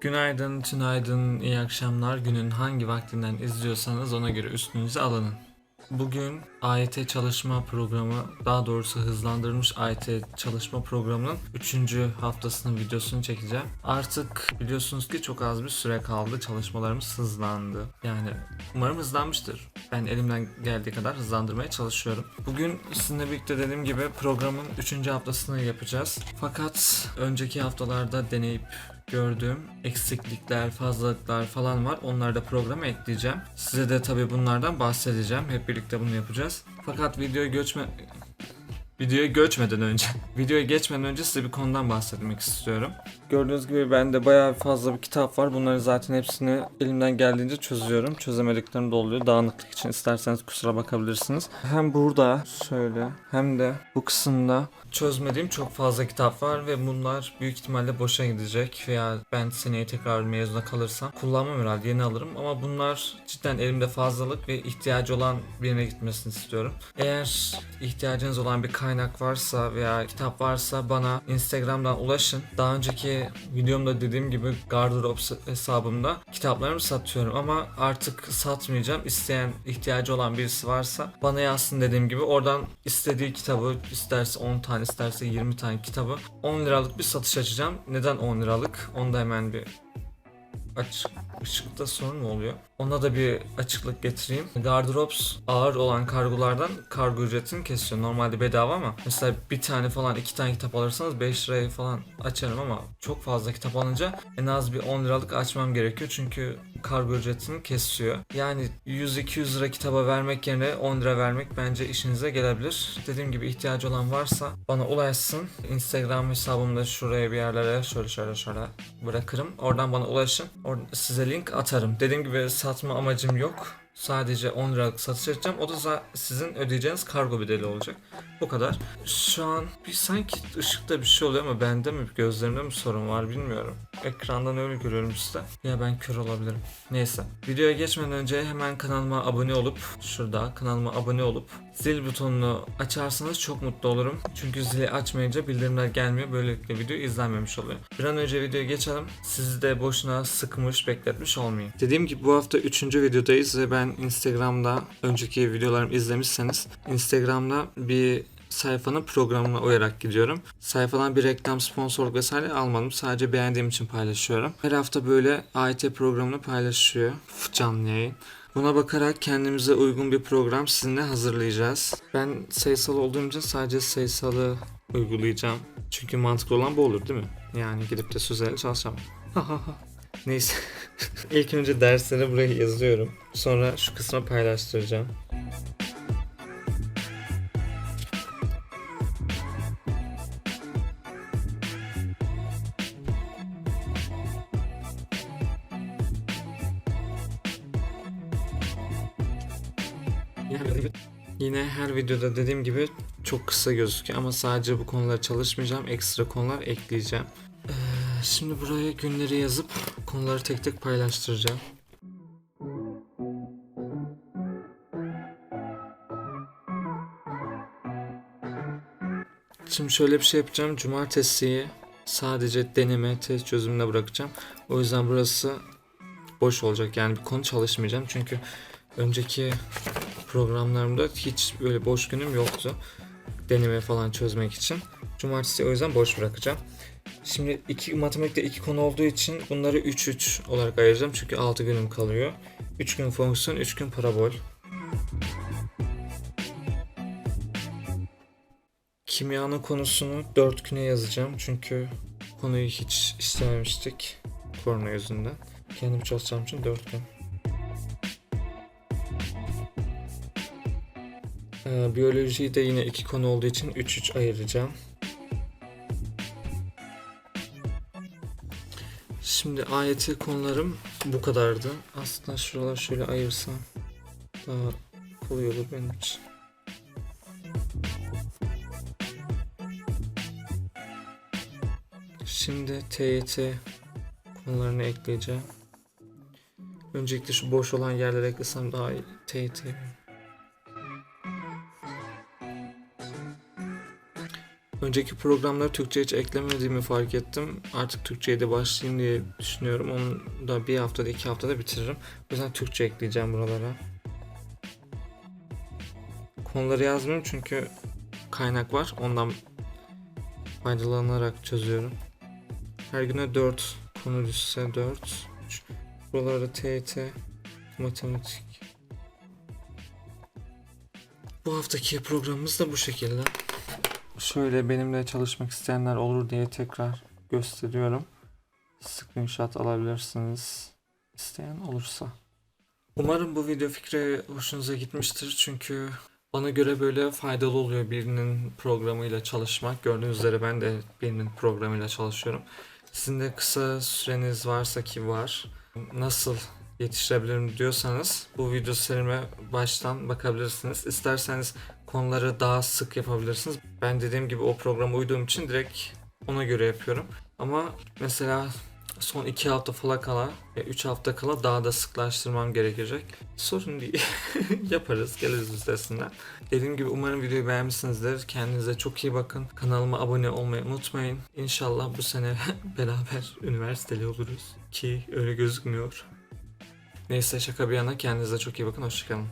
Günaydın, tünaydın, iyi akşamlar. Günün hangi vaktinden izliyorsanız ona göre üstünüze alının. Bugün AYT çalışma programı, daha doğrusu hızlandırılmış AYT çalışma programının 3. haftasının videosunu çekeceğim. Artık biliyorsunuz ki çok az bir süre kaldı. Çalışmalarımız hızlandı. Yani umarım hızlanmıştır. Ben elimden geldiği kadar hızlandırmaya çalışıyorum. Bugün sizinle birlikte dediğim gibi programın 3. haftasını yapacağız. Fakat önceki haftalarda deneyip gördüğüm eksiklikler, fazlalıklar falan var. Onları da programa ekleyeceğim. Size de tabii bunlardan bahsedeceğim. Hep birlikte bunu yapacağız. Fakat videoya göçme Videoya göçmeden önce, videoya geçmeden önce size bir konudan bahsetmek istiyorum. Gördüğünüz gibi bende bayağı fazla bir kitap var. Bunları zaten hepsini elimden geldiğince çözüyorum. Çözemediklerim de oluyor. Dağınıklık için isterseniz kusura bakabilirsiniz. Hem burada şöyle hem de bu kısımda çözmediğim çok fazla kitap var ve bunlar büyük ihtimalle boşa gidecek veya ben seneye tekrar mezuna kalırsam kullanmam herhalde yeni alırım ama bunlar cidden elimde fazlalık ve ihtiyacı olan birine gitmesini istiyorum. Eğer ihtiyacınız olan bir kaynak varsa veya kitap varsa bana Instagram'dan ulaşın. Daha önceki videomda dediğim gibi Gardırop hesabımda kitaplarımı satıyorum ama artık satmayacağım. İsteyen, ihtiyacı olan birisi varsa bana yazsın dediğim gibi oradan istediği kitabı isterse 10 tane isterse 20 tane kitabı 10 liralık bir satış açacağım. Neden 10 liralık? Onu da hemen bir aç ışıkta sorun mu oluyor? Ona da bir açıklık getireyim. Gardırops ağır olan kargolardan kargo ücretini kesiyor. Normalde bedava ama mesela bir tane falan iki tane kitap alırsanız 5 liraya falan açarım ama çok fazla kitap alınca en az bir 10 liralık açmam gerekiyor. Çünkü kargo ücretini kesiyor. Yani 100-200 lira kitaba vermek yerine 10 lira vermek bence işinize gelebilir. Dediğim gibi ihtiyacı olan varsa bana ulaşsın. Instagram hesabımda şuraya bir yerlere şöyle şöyle şöyle bırakırım. Oradan bana ulaşın. Or size link atarım. Dediğim gibi satma amacım yok. Sadece 10 liralık satış edeceğim. O da sizin ödeyeceğiniz kargo bedeli olacak. Bu kadar. Şu an bir sanki ışıkta bir şey oluyor ama bende mi gözlerimde mi sorun var bilmiyorum. Ekrandan öyle görüyorum işte. Ya ben kör olabilirim. Neyse. Videoya geçmeden önce hemen kanalıma abone olup şurada kanalıma abone olup zil butonunu açarsanız çok mutlu olurum. Çünkü zili açmayınca bildirimler gelmiyor. Böylelikle video izlenmemiş oluyor. Bir an önce videoya geçelim. Sizi de boşuna sıkmış, bekletmiş olmayayım. Dediğim gibi bu hafta 3. videodayız ve ben Instagram'da önceki videolarımı izlemişseniz Instagram'da bir sayfanın programına uyarak gidiyorum. Sayfadan bir reklam, sponsorluk vesaire almadım. Sadece beğendiğim için paylaşıyorum. Her hafta böyle AYT programını paylaşıyor. Canlı yayın. Buna bakarak kendimize uygun bir program sizinle hazırlayacağız. Ben sayısal olduğum için sadece sayısalı uygulayacağım. Çünkü mantıklı olan bu olur değil mi? Yani gidip de sözel çalışacağım. Neyse. İlk önce dersleri buraya yazıyorum. Sonra şu kısma paylaştıracağım. Yine her videoda dediğim gibi çok kısa gözüküyor ama sadece bu konulara çalışmayacağım. Ekstra konular ekleyeceğim. Şimdi buraya günleri yazıp konuları tek tek paylaştıracağım. Şimdi şöyle bir şey yapacağım. Cumartesiyi sadece deneme, test çözümüne bırakacağım. O yüzden burası boş olacak. Yani bir konu çalışmayacağım. Çünkü önceki programlarımda hiç böyle boş günüm yoktu. Deneme falan çözmek için. Cumartesi o yüzden boş bırakacağım. Şimdi iki matematikte iki konu olduğu için bunları 3-3 olarak ayıracağım. Çünkü 6 günüm kalıyor. 3 gün fonksiyon, 3 gün parabol. Kimyanın konusunu 4 güne yazacağım. Çünkü konuyu hiç istememiştik. Korona yüzünden. Kendim çalışacağım için 4 gün. Ee, biyolojiyi de yine iki konu olduğu için 3-3 ayıracağım. Şimdi AYT konularım bu kadardı. Aslında şuralar şöyle ayırsam daha kolay olur benim için. Şimdi TYT konularını ekleyeceğim. Öncelikle şu boş olan yerlere eklesem daha iyi. TYT Önceki programları Türkçe hiç eklemediğimi fark ettim. Artık Türkçe'ye de başlayayım diye düşünüyorum. Onu da bir haftada iki haftada bitiririm. O yüzden Türkçe ekleyeceğim buralara. Konuları yazmıyorum çünkü kaynak var. Ondan faydalanarak çözüyorum. Her güne 4 konu düşse 4. Buralarda TYT, matematik. Bu haftaki programımız da bu şekilde. Şöyle benimle çalışmak isteyenler olur diye tekrar gösteriyorum. Screenshot alabilirsiniz isteyen olursa. Umarım bu video fikri hoşunuza gitmiştir çünkü bana göre böyle faydalı oluyor birinin programıyla çalışmak. Gördüğünüz üzere ben de birinin programıyla çalışıyorum. Sizin de kısa süreniz varsa ki var. Nasıl yetiştirebilirim diyorsanız bu video serime baştan bakabilirsiniz. İsterseniz konuları daha sık yapabilirsiniz. Ben dediğim gibi o programa uyduğum için direkt ona göre yapıyorum. Ama mesela son 2 hafta falan kala, 3 hafta kala daha da sıklaştırmam gerekecek. Sorun değil. Yaparız, geliriz üstesinden. Dediğim gibi umarım videoyu beğenmişsinizdir. Kendinize çok iyi bakın. Kanalıma abone olmayı unutmayın. İnşallah bu sene beraber üniversiteli oluruz. Ki öyle gözükmüyor. Neyse şaka bir yana kendinize çok iyi bakın. Hoşçakalın.